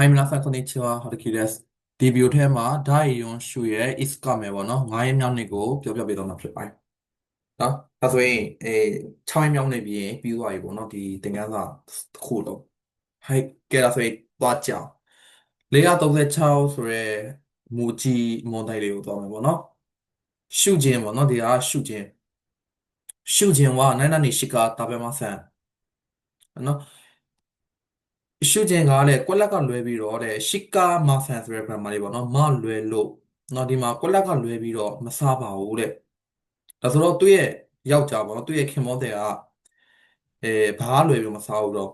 တိုင်းမလားဆက်ကနေချီဝါဟာတကီလက်စ်ဒီဗီဒီယိုထဲမှာဓာတ်ရုံရှူရဲ့ is ကမယ်ပေါ့နော်9ရက်မြောက်နေ့ကိုပြောပြပေးတော့မှာဖြစ်ပါတယ်နော်ဒါဆိုရင်အဲ6ရက်မြောက်နေ့ပြီးရင်ပြီးသွားပြီပေါ့နော်ဒီသင်ခန်းစာတစ်ခုလုံးဟိုက်ကဲဒါဆိုရင်သွားကြအောင်436ဆိုရဲမူကြီးမွန်တိုက်လေးကိုသွားမယ်ပေါ့နော်ရှုခြင်းပေါ့နော်ဒီဟာရှုခြင်းရှုခြင်းကနိုင်နာနေရှိကတာပဲမဆန်နော် ရှုခြင်းကလည်းကွက်လက်ကလွဲပြီးတော့တဲ့ရှီကာမာဖန်ဆိုတဲ့ grammar လေးပေါ့နော်မလွဲလို့နော်ဒီမှာကွက်လက်ကလွဲပြီးတော့မစားပါဘူးတဲ့ဒါဆိုတော့သူ့ရဲ့ယောက်ျားပေါ့နော်သူ့ရဲ့ခင်မောတဲ့ကအဲဘာလွဲပြီးမစားဘူးတော့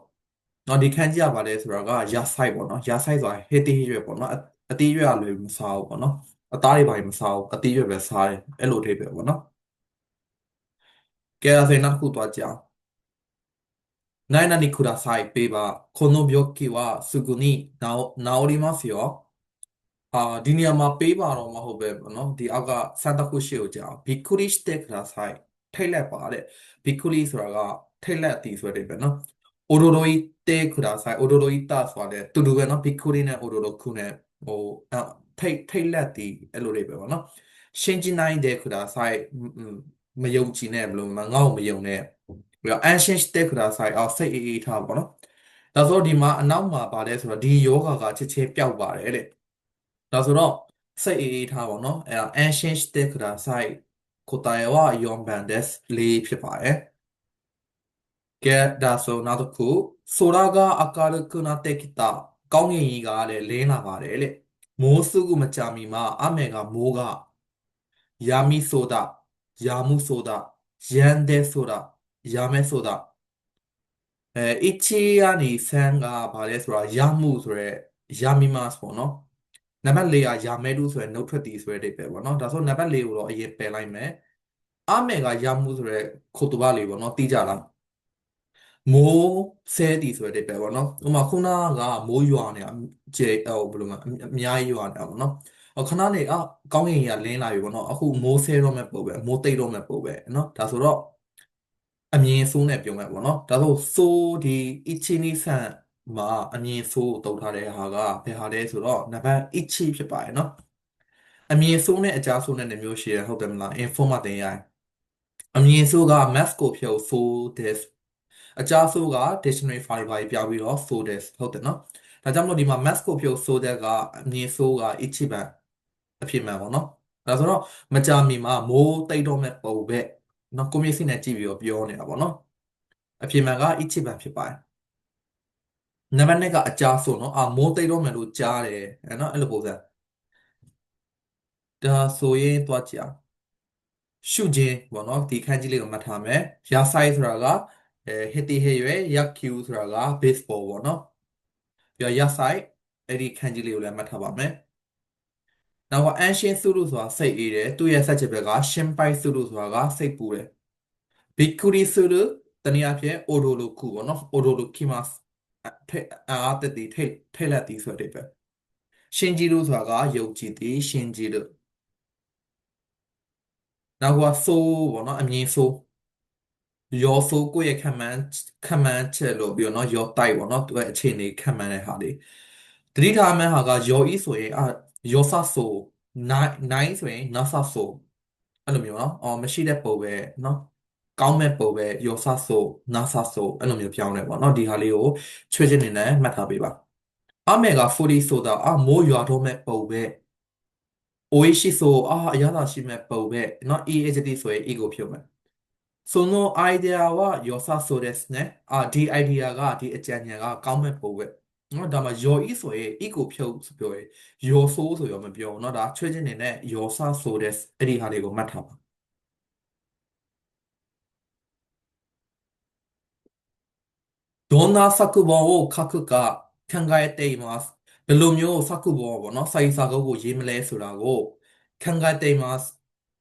နော်ဒီခန်းကြီးကပါလဲဆိုတာကယာဆိုင်ပေါ့နော်ယာဆိုင်ဆိုတာဟေးတီးရွက်ပေါ့နော်အတီးရွက်ကလွဲပြီးမစားဘူးပေါ့နော်အသားတွေပါမစားဘူးအတီးရွက်ပဲစားတယ်အဲ့လိုအထိပ္ပယ်ပေါ့နော်ကဲဒါဆိုရင်နောက်တစ်ခုသွားကြအောင် 何々くださいと言えば、この病気はすぐに治、治りますよ。あ、リニアマペーパーのマホベの、ディアがサンタクシオじゃ、びっくりしてください。テレパーで、びっくりするが、テレティそれでな。驚いてください。驚いたそれで、トゥルベのびっくりね、驚くね、お、あ、テ、テレティ、エロレベルな。信じないでください。うん、うん、ま、用地ね、ブルーマンが、ま、用ね。 ပြီးတော့ ancient state ဆိုတာဆိုင်အောင်စိတ်အေးအေးထားပါတော့ဒါဆိုဒီမှာအနောက်မှာပါလဲဆိုတော့ဒီယောဂါကချက်ချင်းပျောက်ပါတယ်တဲ့ဒါဆိုတော့စိတ်အေးအေးထားပါတော့အဲ ancient state ဆိုတာဆိုင်ကိုတိုင်ဝါယွန်ဘန်ဒက်စ်လေးဖြစ်ပါတယ်ကဲဒါဆိုနောက်တစ်ခုဆိုတာကအကာရကုနာတက်ကိတာကောင်းကင်ကြီးကလည်းလင်းလာပါတယ်လေမိုးစုကမကြမီမှာအမေကမိုးကယာမီဆိုတာယာမှုဆိုတာရန်တဲ့ဆိုတာ ရမယ်ဆိုတာအဲ ichi ကနေဆန်ကဘာလဲဆိုတာရမှုဆိုရဲရမိမစ်ပေါ့နော်နံပါတ်၄ကရမဲတူဆိုရဲနှုတ်ထွက်တီဆိုရဲတိပဲပေါ့နော်ဒါဆိုနံပါတ်၄ကိုတော့အရင်ပယ်လိုက်မယ်အမေကရမှုဆိုရဲခိုတူပါလေးပေါ့နော်တီးကြလားမိုးဆဲတီဆိုတဲ့ပဲပေါ့နော်ဥပမာခုနကမိုးရွာနေတာကျေဟိုဘယ်လိုမှအများကြီးရွာနေတာပေါ့နော်ခဏနေအကောင်းကင်ကြီးကလင်းလာပြီပေါ့နော်အခုမိုးဆဲတော့မဲ့ပုံပဲမိုးတိတ်တော့မဲ့ပုံပဲနော်ဒါဆိုတော့ အမြင်ဆိုးနဲ့ပြောမယ်ပေါ့နော်ဒါဆိုဆိုးဒီ ichini san မှာအမြင်ဆိုးတုံထားတဲ့ဟာကဘယ်ဟာလဲဆိုတော့နံပါတ် ichi ဖြစ်ပါတယ်နော်အမြင်ဆိုးနဲ့အကြားဆိုးနဲ့နှမျိုးရှိရဟုတ်တယ်မလား inform မှာတင်ရိုင်းအမြင်ဆိုးက math ကိုဖြုတ် so this အကြားဆိုးက dictionary file ပါပြောင်းပြီးတော့ so this ဟုတ်တယ်နော်ဒါကြောင့်မလို့ဒီမှာ math ကိုဖြုတ် so that ကအမြင်ဆိုးက ichi ပန်အဖြစ်မှန်ပေါ့နော်ဒါဆိုတော့မကြမီမှာမိုးတိတ်တော့မဲ့ပုံပဲ နော်ကိုမျက်စိနဲ့ကြည့်ပြီးတော့ပြောနေတာပေါ့နော်အဖြေမှန်က ichi ဘန်ဖြစ်ပါတယ်နံပါတ်2ကအကြာဆိုနော်အာမိုးသိတော့မယ်လို့ကြားတယ်အဲ့နော်အဲ့လိုပုံစံဒါဆိုရင်တွားကြည့်အောင်ရှုခြင်းပေါ့နော်ဒီခန်းကြီးလေးကိုမှတ်ထားမယ်ရာဆိုင်ဆိုတာကအဲဟစ်တီဟေရွယ်ရက်ကျူဆိုတာက baseball ပေါ့နော်ပြီးတော့ရာဆိုင်အဲ့ဒီခန်းကြီးလေးကိုလည်းမှတ်ထားပါမယ် နောက်က ancient သုရုဆိုတာစိတ်အေးတယ်သူ့ရဲ့ဆက်ချက်ဘက်ကရှင်ပိုက်သုရုဆိုတာကစိတ်ပူတယ်ဘီကူရီသုရုတနည်းအားဖြင့်အိုဒိုလိုခုပေါ့နော်အိုဒိုလိုခိမတ်ထဲအားတတိထဲထဲလက်တီဆိုတဲ့ပဲရှင်ဂျီရုဆိုတာကယုတ်ကြည်သည်ရှင်ဂျီရုနောက်ကဆိုးပေါ့နော်အမြင်ဆိုးရောဆိုးကိုယ့်ရဲ့ခံမှန်းခံမှန်းချက်လို့ပြီးတော့နော်ရောတိုက်ပေါ့နော်သူရဲ့အခြေအနေခံမှန်းတဲ့ဟာတွေတတိထားမှန်းဟာကရောဤဆိုရင်အာ ယောဆာဆိုနိုင်နိုင်ဆိုရင်နာဆာဆိုအဲ့လိုမျိုးနော်အော်မရှိတဲ့ပုံပဲနော်ကောင်းမဲ့ပုံပဲယောဆာဆိုနာဆာဆိုအဲ့လိုမျိုးပြောင်းတယ်ပေါ့နော်ဒီဟာလေးကိုချွေးချင်းနေနဲ့မှတ်ထားပေးပါအမေက40ဆိုတာအမိုးရွာတော့မဲ့ပုံပဲအိုးရှိဆိုအာအရသာရှိမဲ့ပုံပဲနော် e adjective ဆိုရင် e ကိုဖြုတ်မယ်そのアイデアは良さそうですね。あ、ဒီ idea ကဒီအကြံဉာဏ်ကကောင်းမဲ့ပုံပဲ။ နော်ဒါမှ your e ဆိုရင် e ကိုဖြုတ်ဆိုပြောရင် your so ဆိုရောမပြောဘူးเนาะဒါချွေးချင်းနေနဲ့ your sa so တဲ့အဲ့ဒီဟာလေးကိုမှတ်ထားပါどんな作文を書くか考えていますဘယ်လိုမျိုး作文ပေါ့เนาะစာရေးစာကုတ်ကိုရေးမလဲဆိုတာကို考えています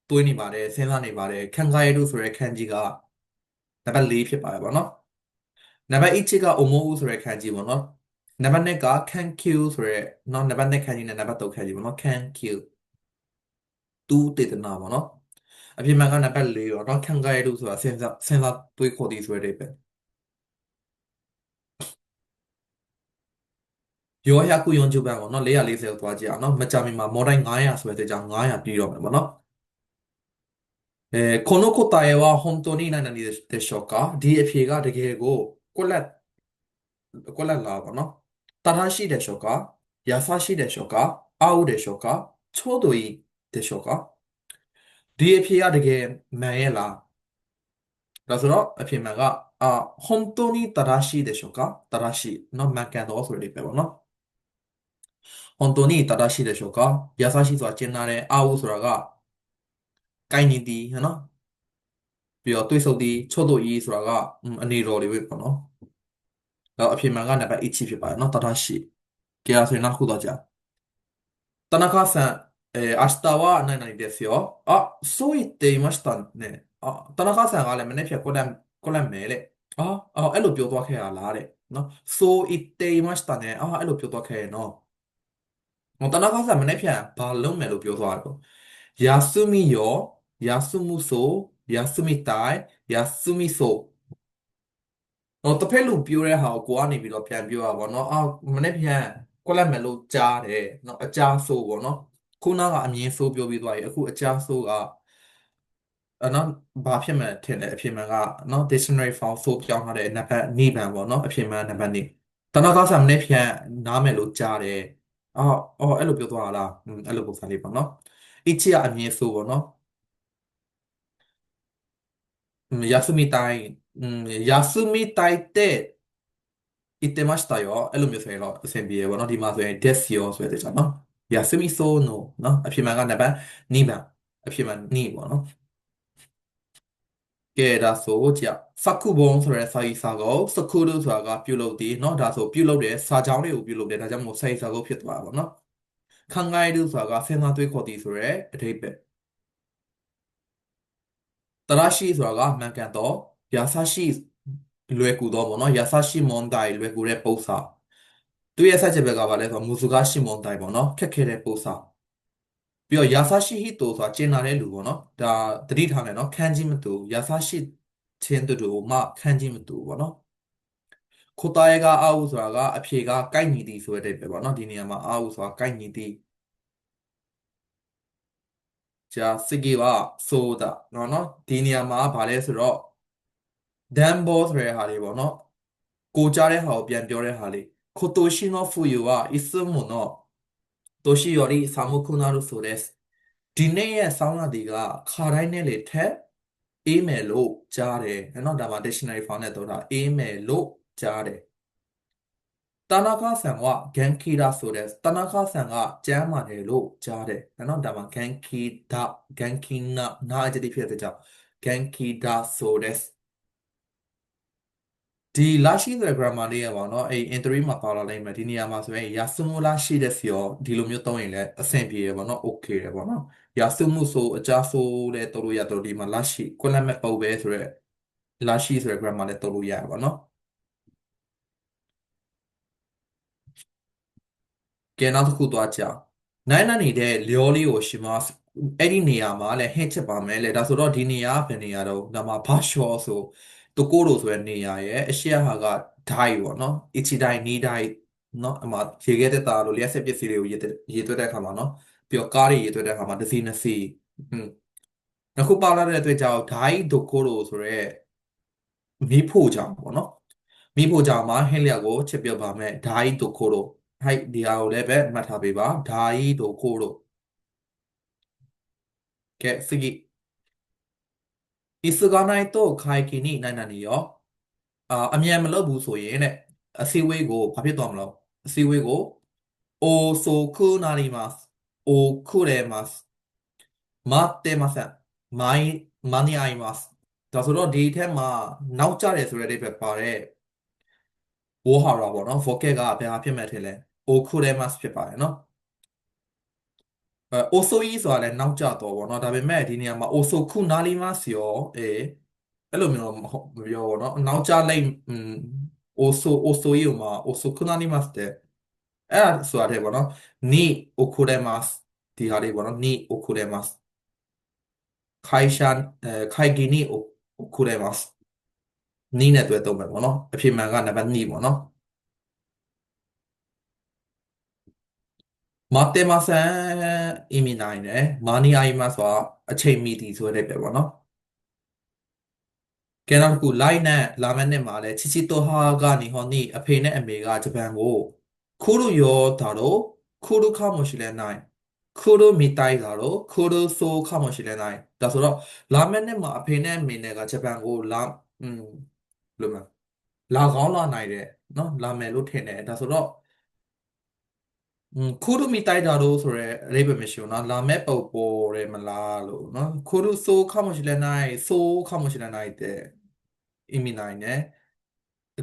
တွေးနေပါတယ်စဉ်းစားနေပါတယ်考えるဆိုတဲ့ခန်းကြီးကနံပါတ်4ဖြစ်ပါတယ်ပေါ့เนาะနံပါတ်1က思うဆိုတဲ့ခန်းကြီးပေါ့เนาะ နံပါတ်2က can kill ဆိုရဲเนาะနံပါတ်2ခန်းကြီးနဲ့နံပါတ်3ခန်းကြီးပေါ့เนาะ can kill သူတေသနာပေါ့เนาะအပြင်မှာကနံပါတ်4ရောเนาะ can ကရလို့ဆိုတာစဉ်းစားစဉ်းစားတွေးခေါ်တည်ဆိုရဲပဲ ယောဟကုယွန်ဂျူဘန်ပေါ့နော်440ကိုသွားကြည့်အောင်နော်မကြမီမှာမော်ဒိုင်း900ဆိုတဲ့ကြောင့်900ပြီးတော့မယ်ပေါ့နော်えーこの答えは本当に何々でしょうかဒီအဖြေကတကယ်ကိုကွက်လက်ကွက်လက်လာပေါ့နော် 正しいでしょうか優しいでしょうか合うでしょうかちょうどいいでしょうかဒီအဖြေကတကယ်မှန်ရဲ့လားဒါဆိုတော့အဖြေမှန်ကအာ本当に正しいでしょうか正しいเนาะမှန်ကန်တော့ဆိုတဲ့ပဲပေါ့နော်本当に正しいでしょうか優しいဆိုတာကျင်နာတယ်合うဆိုတာကကိုင်းနေသည်ဟဲ့နော်ပြီးတော့တွေးဆုပ်သည်ချွတ်တို့ဤဆိုတာကอืมအနေတော်လေးပဲပေါ့နော် တော့အဖြေမှန်ကနံပါတ်1ဖြစ်ပါတယ်နော်正しいကြည့်ရဆိုရင်နောက်တစ်ခုတော့ကြာ田中さんえー、明日は何々ですよ。あ、そう言っていましたね。あ、田中さんကလည်းမနေ့ဖြတ်ကိုလန့်ကိုလန့်မယ်လေ။အော်အော်အဲ့လိုပြောသွားခဲ့ရလားတဲ့။နော်။そう言っていましたね။အော်အဲ့လိုပြောသွားခဲ့ရနော်။ဟို田中さんမနေ့ဖြတ်ဘာလုံးမယ်လို့ပြောသွားတယ်။休みよ、休むそう、休みたい、休みそう။ ဟောတစ်ဖက်လူပြောတဲ့ဟာကိုကိုကနေပြီးတော့ပြန်ပြောတာပေါ့နော်အာမနေ့ပြန်ကွက်လက်မယ်လို့ကြားတယ်နော်အကြားဆိုးပေါ့နော်ခုနကအမြင်ဆိုးပြောပြီးသွားပြီအခုအကြားဆိုးကအနော်ဘာဖြစ်မှန်းထင်တယ်အဖြစ်မှန်ကနော် dictionary file ဆိုးပြောင်းထားတဲ့နံပါတ်နိဗ္ဗာန်ပေါ့နော်အဖြစ်မှန်နံပါတ်နိတနကဆာမနေ့ပြန်နားမယ်လို့ကြားတယ်အော်အော်အဲ့လိုပြောသွားတာလားအဲ့လိုပုံစံလေးပေါ့နော်အစ်ချီအမြင်ဆိုးပေါ့နော် yasumi time 休みたいอืม休みたいって言ってましたよအဲ့လိုမျိုးဆိုရင်တော့အဆင်ပြေရပေါ့နော်ဒီမှာဆိုရင် des よဆိုတဲ့ကြောင့်နော်休みそうのနော်အဖြစ်မှန်ကနံပါတ်2番အဖြစ်မှန်2ပေါ့နော်ကဲဒါဆိုကြစကုဘုံဆိုတဲ့စာရေးစာကိုစကုရုဆိုတာကပြုလုပ်သည်เนาะဒါဆိုပြုလုပ်တဲ့စာကြောင်းတွေကိုပြုလုပ်တယ်ဒါကြောင့်မို့စာရေးစာကိုဖြစ်သွားတာပေါ့နော်ခံငိုင်းရုဆိုတာကစဉ်းစားတွေးခေါ်သည်ဆိုတဲ့အဓိပ္ပာယ်တရရှိဆိုတာကမှန်ကန်တော့ ယာဆရှိလွယ်ကူတော့ပေါ့နော်ယာဆရှိမွန်တိုင်လွယ်ကူတဲ့ပု္ပ္ပာသူရဲ့ဆက်ချက်ဘက်ကဘာလဲဆိုတော့မူစုကရှိမွန်တိုင်ပေါ့နော်ခက်ခဲတဲ့ပု္ပ္ပာပြီးတော့ယာဆရှိဟိတိုဆိုတာကျင်နာတဲ့လူပေါ့နော်ဒါတတိထားမယ်နော်ခန်းကြီးမတူယာဆရှိချင်းတူတူမှခန်းကြီးမတူပေါ့နော်ခိုတာယေကအာဟုဆိုတာကအဖြေကကိုက်ညီသည်ဆိုတဲ့ပဲပေါ့နော်ဒီနေရာမှာအာဟုဆိုတာကိုက်ညီသည်じゃあ次はそうだနော်နော်ဒီနေရာမှာဗာလဲဆိုတော့ damn ball ဆိုတဲ့ဟာလေးပေါ့နော်ကိုကြားတဲ့ဟာကိုပြန်ပြောတဲ့ဟာလေးကိုတိုရှိနောဖူယူကအစ်စမနောတိုရှိယောရီဆာမုခုနာလို့ဆိုတဲ့ဒီနေ့ရဲ့ဆောင်းလာတီကခါတိုင်းနဲ့လေထက်အေးမယ်လို့ကြားတယ်နော်ဒါမှ dictionary found နဲ့တော့ဒါအေးမယ်လို့ကြားတယ်တနခါဆန်ကဂန်ခီဒါဆိုတဲ့တနခါဆန်ကကျမ်းမာတယ်လို့ကြားတယ်နော်ဒါမှဂန်ခီဒါဂန်ခီနာနာအကြတိဖြစ်တဲ့ကြောင့်ဂန်ခီဒါဆိုတဲ့ ဒီလာရှိတဲ့ grammar လေးရပါတော့အဲ့ entry မှာပါလာနိုင်မယ်ဒီနေရာမှာဆိုရင်ယာစုမှုလာရှိတဲ့စီရောဒီလိုမျိုးသုံးရင်လည်းအဆင်ပြေရပါတော့ okay ရပါတော့ယာစုမှုဆိုအကြဆိုလည်းတော်လို့ရတော့ဒီမှာလာရှိကွလက်မဲ့ပုံပဲဆိုရက်လာရှိဆိုတဲ့ grammar လည်းတော်လို့ရပါတော့ကဲနောက်တစ်ခုသွားကြနိုင်နာနေတဲ့လျောလေးကိုရှိမအဲ့ဒီနေရာမှာလည်းဟင့်ချက်ပါမယ်လေဒါဆိုတော့ဒီနေရာဘယ်နေရာတော့ဒါမှာဘာရှော့ဆို တိုကိုရိုဆိုတဲ့နေရာရဲ့အရှိဟာကဒိုင်ပေါ့နော်အချီဒိုင်နီဒိုင်နော်အမှရေခဲတက်တာလို့လျှက်ဆက်ပစ္စည်းတွေကိုရေရေသွက်တဲ့အခါမှာနော်ပြီးတော့ကားတွေရေသွက်တဲ့အခါမှာတစ်စီနှစ်စီဟွန်းနောက်ခုပါလာတဲ့အတွက်ကြောင့်ဒိုင်တိုကိုရိုဆိုတဲ့မီးဖို့ကြောင့်ပေါ့နော်မီးဖို့ကြောင့်မှာဟင်းလျက်ကိုချက်ပြောပါမယ်ဒိုင်တိုကိုရိုဟိုက်ဒီဟာကိုလည်းပဲမှတ်ထားပေးပါဒိုင်တိုကိုရိုကဲ ဒီစကားနိုင်တော့ခိုင်ကီနိနိုင်နိုင်ရောအာအမြန်မလုပ်ဘူးဆိုရင်တဲ့အစည်းအဝေးကိုဘာဖြစ်သွားမလဲအစည်းအဝေးကိုအိုဆိုကူနာရီမတ်အိုကူရဲမတ်မတ်တေမဆန်မိုင်းမနီအိုင်မတ်ဒါဆိုတော့ဒီအထက်မှာနောက်ကျတယ်ဆိုတဲ့အဓိပ္ပာယ်ပါတဲ့ဝေါ်ဟာရာပေါ့နော် vocal ကဘယ်ဟာဖြစ်မဲ့ထင်လဲအိုကူရဲမတ်ဖြစ်ပါတယ်နော် အိုဆိုကြီးဆိုတာလည်းနောက်ကျတော့ဗောနော်ဒါပေမဲ့ဒီနေရာမှာအိုဆိုခုနာလီမစီရောအဲအဲ့လိုမျိုးမဟုတ်မပြောဗောနော်နောက်ကျလိုက်အိုဆိုအိုဆိုကြီးမှာအိုဆိုခုနာလီမစတဲ့အဲ့ဒါဆိုတာတဲ့ဗောနော်နီအိုခိုဒဲမတ်ဒီဟာလေးဗောနော်နီအိုခိုဒဲမတ်ခိုင်ရှန်ခိုင်ဂီနီအိုခိုဒဲမတ်နီနဲ့တွဲသုံးမယ်ဗောနော်အဖြစ်မှန်ကနံပါတ်2ဗောနော် မာတေမာဆန်အီမီနိုင်တယ်မာနီအိုင်မတ်ဆိုတာအချိန်မီတီဆိုတဲ့ပဲပေါ့နော်ကဲနောက်တစ်ခုလိုက်နဲ့လာမယ့်နှစ်မှာလဲချီချီတိုဟာကနေဟောနီအဖေနဲ့အမေကဂျပန်ကိုခုရုယောဒါတော့ခုရုခမိုရှိလဲနိုင်ခုရုမီတိုင်ဒါတော့ခုရုဆိုခမိုရှိလဲနိုင်ဒါဆိုတော့လာမယ့်နှစ်မှာအဖေနဲ့အမေနဲ့ကဂျပန်ကိုလာอืมဘယ်လိုမလဲလာကောင်းလာနိုင်တယ်เนาะလာမယ်လို့ထင်တယ်ဒါဆိုတော့ kudu mitai daro ဆိုရဲအလေးပဲမရှိဘူးเนาะလာမဲ့ပုံပေါ်ရဲမလားလို့เนาะ kudu so ခမရှိလဲနိုင် so ခမရှိလဲနိုင်တဲ့ imi နိုင်နဲ့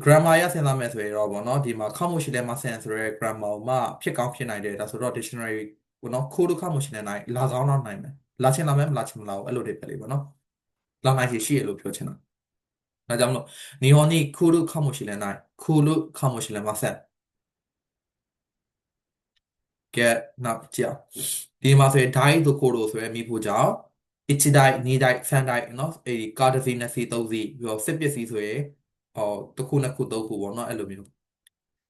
grammar ရစဉ်းစားမယ်ဆိုရင်တော့ဗောနော်ဒီမှာခမရှိလဲမဆန်ဆိုရဲ grammar ကိုမှဖြစ်ကောင်းဖြစ်နိုင်တယ်ဒါဆိုတော့ dictionary ကိုเนาะ kudu ခမရှိလဲနိုင်လာကောင်းတော့နိုင်မယ်လာချင်လာမယ်မလာချင်မလားအဲ့လိုတွေပဲလေဗောနော်လာနိုင်ရှိရှိရလို့ပြောချင်တာဒါကြောင့်မလို့ nihoni kudu ခမရှိလဲနိုင် kudu ခမရှိလဲမဆန် get နောက်ကြည့်ဒီမှာဆိုရင် die တို့ code ဆိုရဲမိဖို့ကြောင့်1တိုက်2တိုက်3တိုက်เนาะအဲ့ဒီကားတစ်စီးနှစ်စီးသုံးစီးပြီးတော့စစ်ပစ္စည်းဆိုရင်ဟောတစ်ခုနှစ်ခုသုံးခုပေါ့เนาะအဲ့လိုမျိုး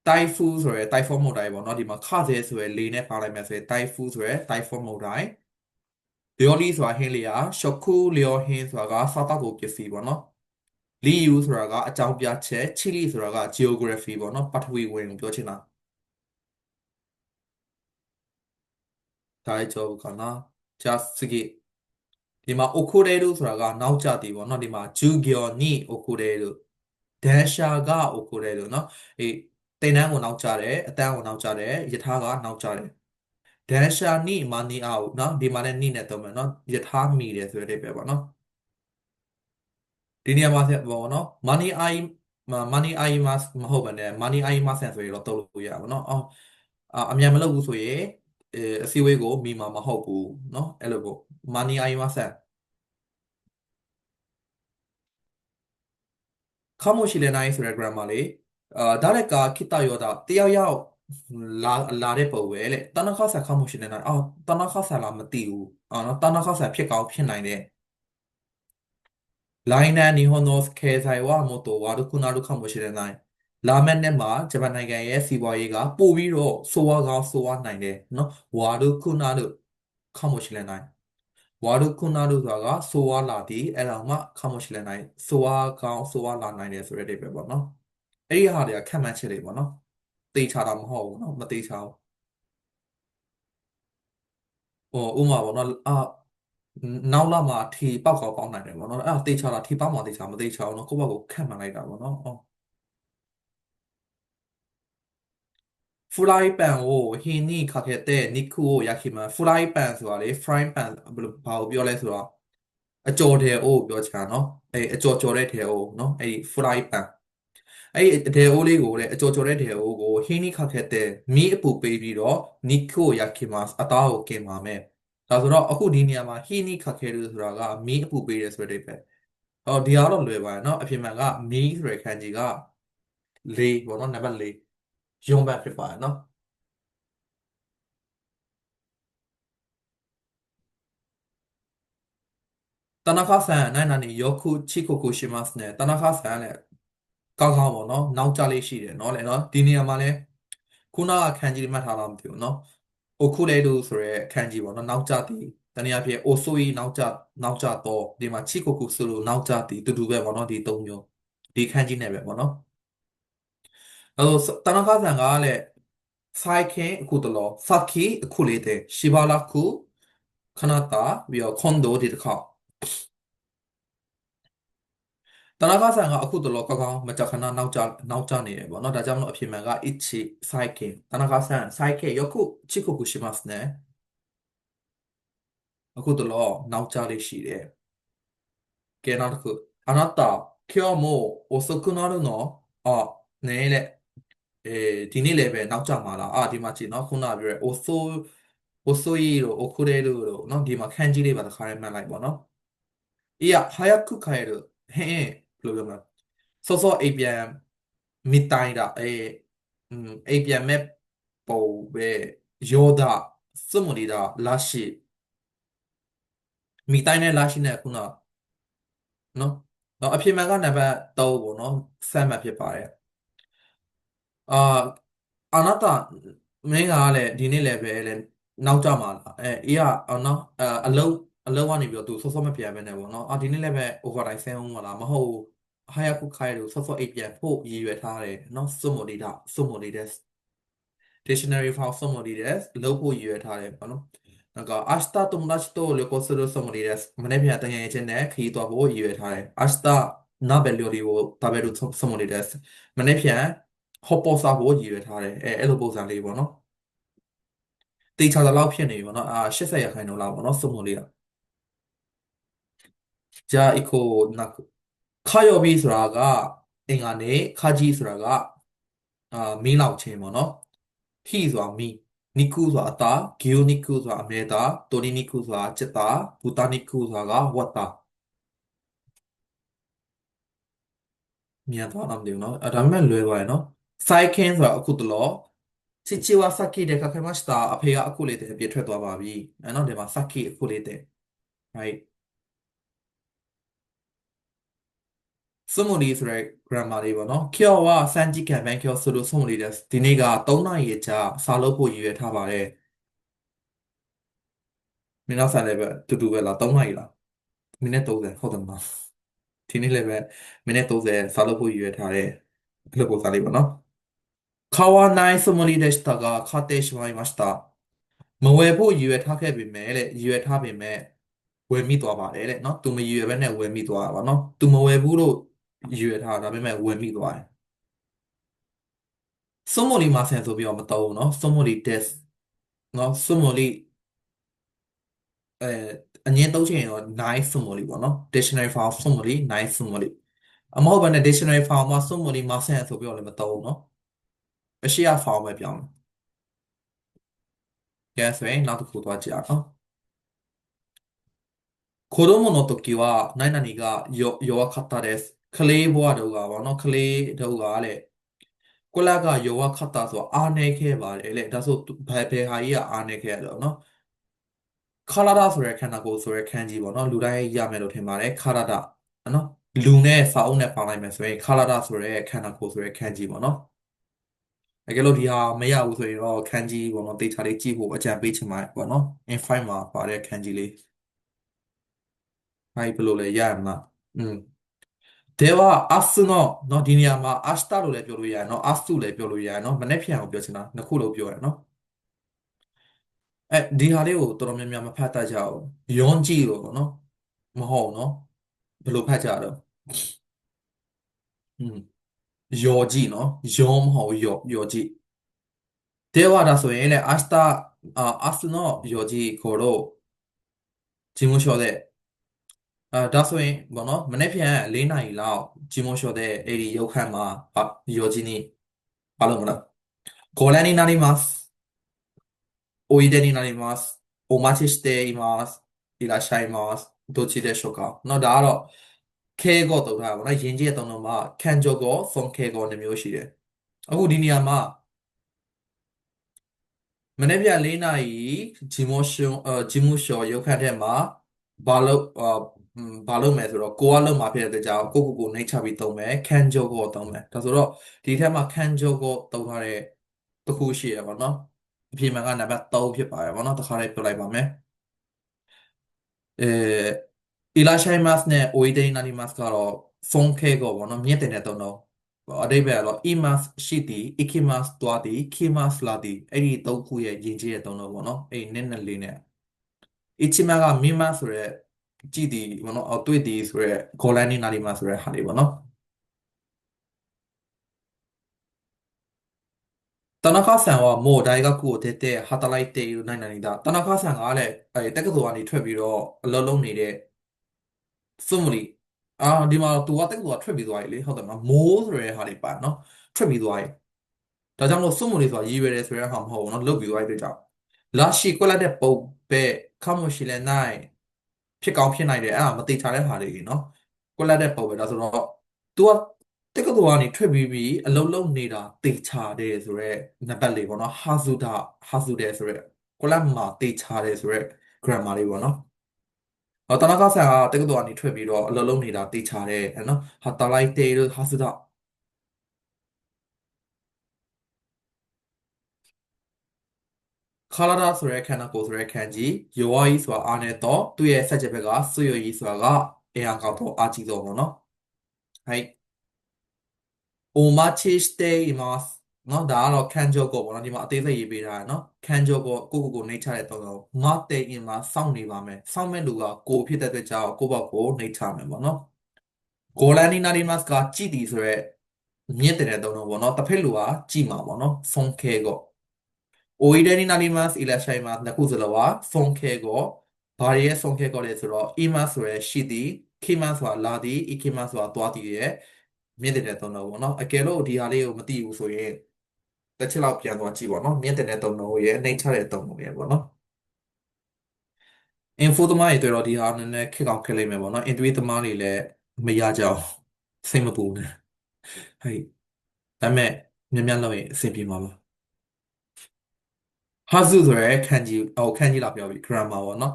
တိုင်ဖူးဆိုရယ်တိုင်ဖွန်မုတ်တိုင်းပေါ့เนาะဒီမှာခဆဲဆိုရယ်လေနဲ့ပါလိုက်မယ်ဆိုရယ်တိုင်ဖူးဆိုရယ်တိုင်ဖွန်မုတ်တိုင်းလျော်လီဆိုတာဟင်းလေးอ่ะရှော့ခုလျော်ဟင်းဆိုတာကစားတောက်ကိုပစ္စည်းပေါ့เนาะလီယူဆိုတာကအကြောင်းပြချက်ချီလီဆိုတာက geography ပေါ့เนาะပထဝီဝင်ကိုပြောချင်တာ 大丈夫かなじゃあ次ဒီမှာ遅れるဆိုတာကနောက်ကျသည်ပေါ့เนาะဒီမှာ授業に遅れる電車が遅れるเนาะအေးတင်တန်းကိုနောက်ကျတယ်အတန်းကိုနောက်ကျတယ်ယထာကနောက်ကျတယ်電車に間に合うเนาะဒီမှာလည်းနိနဲ့သုံးမယ်เนาะယထာမီတယ်ဆိုတဲ့ပဲပေါ့เนาะဒီနေရာမှာဆက်ပေါ့เนาะ money i money i မှာမဟုတ်ပါနဲ့ money i မှာဆက်ဆိုရင်တော့တုတ်လို့ရပါเนาะအော်အမြန်မလုပ်ဘူးဆိုရင် အဲအစည်းအဝေးကိုမိမှာမဟုတ်ဘူးเนาะအဲ့လိုပေါ့ money i မှာဆက်ခမိုရှိလဲနိုင်ဆိုတဲ့ grammar လေးအာဒါလည်းကာခိတယောတာတယောက်ယောက်လာလာတဲ့ပုံပဲလေတနခါဆာခမိုရှိလဲနိုင်အော်တနခါဆာလာမသိဘူးအော်နော်တနခါဆာဖြစ်ကောင်းဖြစ်နိုင်တယ်来年日本の経済はもっと悪くなるかもしれない လာမယ့်နှစ်မှာဂျပန်နိုင်ငံရဲ့စီးပွားရေးကပိုပြီးတော့ဆိုးဝါးကောင်းဆိုးဝါးနိုင်တယ်နော်ဝါရုခုနာရုခမိုရှိလဲနိုင်ဝါရုခုနာရုဆိုတာကဆိုးဝါးလာသည်အဲ့ဒါမှခမိုရှိလဲနိုင်ဆိုးဝါးကောင်းဆိုးဝါးလာနိုင်တယ်ဆိုတဲ့အိပဲပေါ့နော်အဲ့ဒီဟာတွေကခက်မှန်းချက်တွေပေါ့နော်သိချတာမဟုတ်ဘူးနော်မသိချဘူးဟိုဥမာပေါ့နော်အာနောက်လာမှာထီပေါက်ကောက်ပေါက်နိုင်တယ်ပေါ့နော်အဲ့ဒါသိချတာထီပေါက်မှာသိချမသိချအောင်နော်ကိုယ့်ဘက်ကိုခက်မှန်းလိုက်တာပေါ့နော် အော်ဖူလိုက်ပန်ကိုဟင်းနီခါခဲ့တဲ့နိခုကိုရခိမဖူလိုက်ပန်ဆိုတာလေ frying pan ဘယ်လိုဘာကိုပြောလဲဆိုတော့အကြော်တဲ့အိုးပြောချင်တာနော်အဲအကြော်ကြော်တဲ့ထဲအိုးနော်အဲဒီ fry pan အဲ့ဒီဒေအိုးလေးကိုလည်းအကြော်ကြော်တဲ့ဒေအိုးကိုဟင်းနီခါခဲ့တဲ့မီးအပူပေးပြီးတော့နိခုကိုရခိမအသားကိုกินပါမယ်ဒါဆိုတော့အခုဒီနေရာမှာဟင်းနီခါခဲ့လို့ဆိုတာကမီးအပူပေးတယ်ဆိုတဲ့ပဲဟောဒီကတော့လွယ်ပါရဲ့နော်အဖြစ်မှန်ကမီးဆိုတဲ့ခန်းကြီးက၄ပေါ့နော်နံပါတ်၄ ယုံပန်ဖြစ်ပါတယ်နော်တနခါဆန်နိုင်နာနေယောခုချီကိုကိုရှိမတ်နဲ့တနခါဆန်လည်းကောင်းကောင်းပေါ့နော်နောက်ကြလေးရှိတယ်နော်လေနော်ဒီနေရာမှာလည်းခုနကခန်းကြီးမှတ်ထားတာမဖြစ်ဘူးနော်အိုခုလေတို့ဆိုရဲအခန်းကြီးပေါ့နော်နောက်ကြသည်တနည်းအားဖြင့်အိုဆိုရီနောက်ကြနောက်ကြတော့ဒီမှာချီကိုကိုဆိုလိုနောက်ကြသည်တူတူပဲပေါ့နော်ဒီ၃မျိုးဒီခန်းကြီးနဲ့ပဲပေါ့နော် အဲတော့田中さんကလည်း最近အခုတလောさっきအခုလေးတဲ့しばらくခဏတာပြီးတော့今度ဒီတစ်ခါ田中さんがအခုတလောကောင်းကောင်းမကြခဏနောက်ကျနောက်ကျနေတယ်ပေါ့နော်ဒါကြောင့်မလို့အဖြစ်မှန်က1最近田中さん最近よく遅刻しますねအခုတလောနောက်ကျလေးရှိတယ်ကဲနောက်တစ်ခုあなた今日も遅くなるのあねえလေ အဲဒီနေ့လည်းပဲနောက်ကျမှာလားအာဒီမှာကြည့်နော်ခုနပြောရဲ also also တို့ okure တို့နော်ဒီမှာခန်းကြီးလေးပါတစ်ခါတည်းမှတ်လိုက်ပေါ့နော်အေးရ hayaku kaeru ဟင်းဘယ်လိုပြောမလဲစောစောအိပ်ပြန်မိတိုင်းတာအဲအိပ်ပြန်မဲ့ပုံပဲယောဒစမလီတာလာရှိမိတိုင်းနဲ့လာရှိနဲ့ခုနနော်တော့အဖြစ်မှန်ကနံပါတ်3ပေါ့နော်ဆက်မှတ်ဖြစ်ပါတယ် အာあなた မင်းကလည်းဒီနေ့လည်းပဲလေနောက်ကြမှာလားအဲအေးကအော်နော်အဲအလုံးအလုံးကနေပြီးတော့သူဆော့ဆော့မပြန်ပဲနဲ့ပေါ့နော်အာဒီနေ့လည်းပဲ overtime ဆင်းအောင်မလားမဟုတ်ဟာယာကုခိုင်တို့ဆော့ဆော့အိပ်ပြန်ဖို့ရည်ရွယ်ထားတယ်နော်စွတ်မိုဒီတာစွတ်မိုဒီတဲ့ dictionary file စွတ်မိုဒီတဲ့လုံးဖို့ရည်ရွယ်ထားတယ်ပေါ့နော်なんか明日友達と旅行するつもりです。မနေ့ပြန်တကယ်ချင်းနဲ့ခရီးသွားဖို့ရည်ရွယ်ထားတယ်။明日鍋料理を食べるつもりです။မနေ့ပြန် ဟောပေါ်စာကိုရည်ရွယ်ထားတယ်အဲအဲ့လိုပုံစံလေးပေါ့နော်တေချာလောက်ဖြစ်နေပြီပေါ့နော်အာ80ရာခိုင်နှုန်းလောက်ပေါ့နော်စုံစုံလေးကဂျာအီကိုနက်ခါယောဘီဆိုတာကအင်္ဂါနေ့ခါကြီးဆိုတာကအာမင်းလောက်ချင်းပေါ့နော်ဟီဆိုတာမီနီကုဆိုတာအတာဂီယိုနီကုဆိုတာအမဲတာတိုနီနီကုဆိုတာจิตတာဘူတာနီကုဆိုတာကဝတ်တာမြန်သွားတော့မသိဘူးเนาะအဲဒါပေမဲ့လွယ်သွားရယ်เนาะ ဆိုင်ခင်းဆိုတာအခုတလောချစ်ချီဝါစကီတဲ့ခခင်မစတာအဖေကအခုလေးတဲ့အပြည့်ထွက်သွားပါပြီနော်ဒီမှာစကီအခုလေးတဲ့ right စမုန်ဒီဆိုတဲ့ grammar လေးပေါ့နော်ကျော်ဝါစန်ကြီးကဘန်ကျော်ဆိုလို့စမုန်ဒီတဲ့ဒီနေ့က3နာရီကြာစာလုပ်ဖို့ရည်ရွယ်ထားပါတယ်မင်းနောက်စာလည်းပဲတူတူပဲလား3နာရီလားမိနစ်30ဟုတ်တယ်မလားဒီနေ့လည်းပဲမိနစ်30စာလုပ်ဖို့ရည်ရွယ်ထားတယ်အဲ့လိုပုံစံလေးပေါ့နော် 買わないつもりでしたが買ってしまいましたမဝယ်ဖို့ရည်ရွယ်ထားခဲ့ပေမဲ့တဲ့ရည်ရွယ်ထားပေမဲ့ဝယ်မိသွားပါတယ်တဲ့နော်သူမရည်ရွယ်ဘဲနဲ့ဝယ်မိသွားတာပါနော်သူမဝယ်ဘူးလို့ရည်ရွယ်ထားတာဒါပေမဲ့ဝယ်မိသွားတယ်စွန်မိုလီမာဆန်ဆိုပြီးတော့မတော်ဘူးနော်စွန်မိုလီ test နော်စွန်မိုလီအဲအငင်းသုံးချင်ရင်တော့ nice စွန်မိုလီပေါ့နော် dictionary file စွန်မိုလီ nice စွန်မိုလီအမဟုတ်ဘဲနဲ့ dictionary file မှာစွန်မိုလီမာဆန်ဆိုပြီးတော့လည်းမတော်ဘူးနော် အရှိရ file ပဲပြောင်းမယ် yes ဆိုရင်နောက်တစ်ခုသွားကြည့်အောင်နော်子供の時は何々がよ弱かったです。ကလေးဘဝတုန်းကပေါ့နော်ကလေးတုန်းကလေကိုလာက弱かったဆိုအားနေခဲ့ပါတယ်လေဒါဆိုဘယ်ဘယ်ဟာကြီးကအားနေခဲ့ရတော့နော်ခလာဒဆိုရဲခန္ဓာကိုယ်ဆိုရဲခန်းကြီးပေါ့နော်လူတိုင်းရမယ်လို့ထင်ပါတယ်ခလာဒနော်လူနဲ့စာအုပ်နဲ့ပေါင်းလိုက်မယ်ဆိုရင်ခလာဒဆိုရဲခန္ဓာကိုယ်ဆိုရဲခန်းကြီးပေါ့နော် တကယ်လို့ဒီဟာမရဘူးဆိုရင်တော့ခန်းကြီးပေါ့နော်တေချာလေးကြည့်ဖို့အကြံပေးချင်ပါတယ်ပေါ့နော် in5 မှာပါတဲ့ခန်းကြီးလေးဟိုက်ဘယ်လိုလဲရရမလားอืมဒေဝအဆုနောเนาะဒီနေရာမှာအစတလို့လည်းပြောလို့ရတယ်เนาะအဆုလည်းပြောလို့ရတယ်เนาะမနေ့ဖြန်ကိုပြောချင်တာနှစ်ခုလုံးပြောရเนาะအဲဒီဟာလေးကိုတော်တော်များများမဖတ်တတ်ကြဘူးယွန်းကြည့်လို့ပေါ့เนาะမဟုတ်เนาะဘယ်လိုဖတ်ကြတော့อืม yo ji, ¿no? Yo o yo, yo ji. Te wa da soy en hasta, ah, hasta no yo ji koro. 事務所で、あ、だဆိုရင်ဘောနော်မနေ့ပြန်4နာရီလောက်ဂျီမိုရှိုတဲ့အဲ့ဒီရုပ်ခန့်မှာဟာယောဂျီနီဘာလို့မလဲご覧になります。おいでになります。お待ちしています。いらっしゃいます。どっちでしょうかのだろう。 ခဲကိုတုတ်ထားပါဘောနော်ယဉ်ကျေးတုံးတော့မှာခံကြိုကိုဖုန်ခဲကိုနှမျိုးရှိတယ်အခုဒီနေရာမှာမနေ့ပြန်4နာရီဂျီမိုရှိုအဲဂျီမိုရှိုရုပ်ခန့်ထဲမှာဘာလို့အာอืมဘာလုပ်မယ်ဆိုတော့ကိုကလုပ်မှာဖြစ်တဲ့အတွက်ကြောင့်ကိုကိုကိုနှိပ်ချပြီးသုံးမယ်ခန်းကြိုကိုသုံးမယ်ဒါဆိုတော့ဒီထက်မှာခန်းကြိုကိုသုံးထားတဲ့တစ်ခုရှိရပါတော့အဖြေမှန်ကနံပါတ်3ဖြစ်ပါတယ်ပေါ့နော်တစ်ခါလေးပြောလိုက်ပါမယ်အဲ いらっしゃいますねおいでになりますကတော့ဖုန်းခဲကိုပေါ့နော်မြင့်တင်တဲ့သုံးတော့အဓိပ္ပာယ်ကတော့ imas ရှိသည် ikimas သွားသည် kimas လာသည်အဲ့ဒီသုံးခုရဲ့ယဉ်ကျေးတဲ့သုံးတော့ပေါ့နော်အဲ့ဒီနည်းနည်းလေးနဲ့ ichima က mima ဆိုတဲ့ကြည့်သည်ဘောနော်အော်တွေ့သည်ဆိုရဲခေါ်လန်းနေနာဒီမှာဆိုရဲဟာလေးပေါ့နော်田中さんはもう大学を出て働いている何々だ。田中さんがလည်းအဲတက္ကသိုလ်ကနေထွက်ပြီးတော့အလုပ်လုပ်နေတဲ့ စွန်မလီအာဒီမှာသူကတက္ကသိုလ်ကထွက်ပြီးသွားပြီလေဟုတ်တယ်မလားမိုးဆိုရဲဟာလေးပါနော်ထွက်ပြီးသွားပြီဒါကြောင့်လို့စွန်မလီဆိုတာရည်ရွယ်တယ်ဆိုရဲဟာမဟုတ်ဘူးနော်လုပ်ပြီးသွားပြီတဲ့ကြောင့်လာရှိကွက်လက်တဲ့ပုံပဲခမရှိလဲနိုင်ဖြစ်ကောင်းဖြစ်နိုင်တယ်အဲ့ဒါမသိချတဲ့ဟာတွေကြီးနော်ကွက်လက်တဲ့ပုံပဲဒါဆိုတော့ तू ကတက္ကသိုလ်ကနေထွက်ပြီးပြီးအလုံးလုံးနေတာသိချတယ်ဆိုရက်နံပါတ်လေးပေါ့နော်ဟာဇူဒဟာဇူတယ်ဆိုရက်ကွက်လက်မှာသိချတယ်ဆိုရက် grammar လေးပေါ့နော် ဟောတနခါဆန်ကတက္ကသိုလ်ကနေထွက်ပြီးတော့အလုံးလုံးနေတာသိချတယ်နော်ဟာတလိုက်တေဟာဇူဒ ခါလာဒါဆိုရဲခန္ဓာကိုယ်ဆိုရဲခန်းကြီးယောဝါကြီးဆိုတာအားနဲ့တော့သူ့ရဲ့ဆက်ချက်ဘက်ကဆွေရကြီးဆိုတာကအင်အားကောက်တော့အားကြီးတော့ပေါ့နော်はいお待ちしています နော်ဒါကတော့ Kanjo ကိုပေါ့နော်ဒီမှာအသေးစိတ်ရေးပေးထားတယ်နော် Kanjo ကိုကိုကိုကိုနှိတ်ချတဲ့တော့တော့ not taking မှာစောင့်နေပါမယ်စောင့်မဲ့လူကကိုဖြစ်တဲ့အတွက်ကြောင့်ကိုပေါ့ကိုနှိတ်ချမယ်ပေါ့နော် Golani Narimas ကကြည်တည်ဆိုရက်မြင့်တဲ့တော့တော့ပေါ့နော်တစ်ဖက်လူကကြည်မှာပေါ့နော် Phone care ကို Oidani Narimas Ilashai မှာနှစ်ခုစလောက Phone care ကိုဘာတွေရဲ့ Phone care ကိုလဲဆိုတော့ Ima ဆိုရက်ရှိသည် Kima ဆိုတာလာသည် Ikima ဆိုတာသွားသည်ရဲ့မြင့်တဲ့တော့တော့ပေါ့နော်အကယ်လို့ဒီဟာလေးကိုမသိဘူးဆိုရင် တစ်ချက်လောက်ပြန်သွားကြည့်ပါနော်မြင့်တဲ့သုံးတော့ရဲ့နှိမ့်ချတဲ့သုံးတော့ရဲ့ပေါ့နော် info သမားတွေတွေ့တော့ဒီဟာနည်းနည်းခက်အောင်ခက်လိမ့်မယ်ပေါ့နော် entry သမားတွေလည်းမရကြအောင်စိတ်မပူနဲ့ဟဲ့ဒါပေမဲ့မြန်မြန်လုပ်ရင်အဆင်ပြေမှာပါ ဟာစုဆိုရဲခန်းကြီးဟိုခန်းကြီးလာပြောပြီ grammar ပေါ့နော်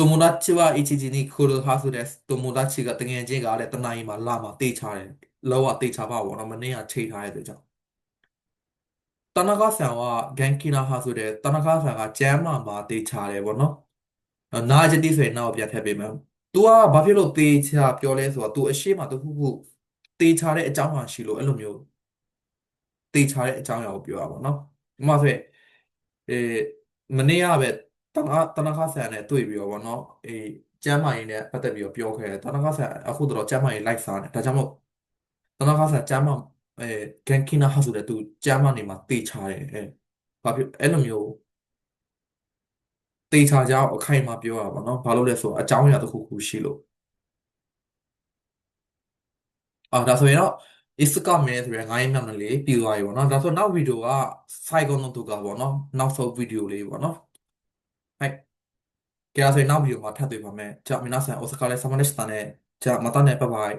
友達は一時に来るはずです友達がတကယ်ချင်းကလည်းတနားရီမှာလာမှာတေးချတယ်လောကတေးချပါဘောနော်မနေ့ကချိန်ထားတဲ့အတွက်ကြောင့် တနခါဆန်ကဂန်ကီနာဟာဆိုတဲ့တနခါဆန်ကကျမ်းမာမှာတေးချတယ်ပေါ့နော်နာဂျတိဆိုရင်နောက်ပြန်ထည့်ပေးမယ် तू ကဘာဖြစ်လို့တေးချပြောလဲဆိုတော့ तू အရှိမတခုခုတေးချတဲ့အကြောင်းအရာရှိလို့အဲ့လိုမျိုးတေးချတဲ့အကြောင်းအရာကိုပြောတာပေါ့နော်ဒီမှာဆိုရင်အေးမနေ့ကပဲတနခတနခဆန်နဲ့တွေ့ပြီးတော့ဗောနော်အေးကျမ်းမာရေးနဲ့ပတ်သက်ပြီးတော့ပြောခဲ့တယ်တနခဆန်အခုတော့ကျမ်းမာရေးလိုက်စားတယ်ဒါကြောင့်မို့တနခဆန်ကျမ်းမာ အဲဂန်ကီနာဟာဆိုတဲ့သူကြားမနေမှာတေချာတယ်အဲဘာဖြစ်အဲ့လိုမျိုးတေချာကြောင်းအခိုင်အမာပြောရပါတော့ဘာလို့လဲဆိုတော့အကြောင်းအရာတစ်ခုခုရှိလို့အော်ဒါဆိုရင်တော့ is coming ဆိုရယ်ငိုင်းမြောင်လေးပြီးသွားပြီပေါ့နော်ဒါဆိုနောက်ဗီဒီယိုက cycle တို့တူကပေါ့နော်နောက်ဆုံးဗီဒီယိုလေးပေါ့နော်ဟဲ့ကြာဆိုရင်နောက်ဗီဒီယိုမှာထပ်တွေ့ပါမယ်ကြာမင်းဆန်အိုစကာလေးဆာမနက်စတန်နဲ့ကြာမတန်နဲ့ဘိုင်ဘိုင်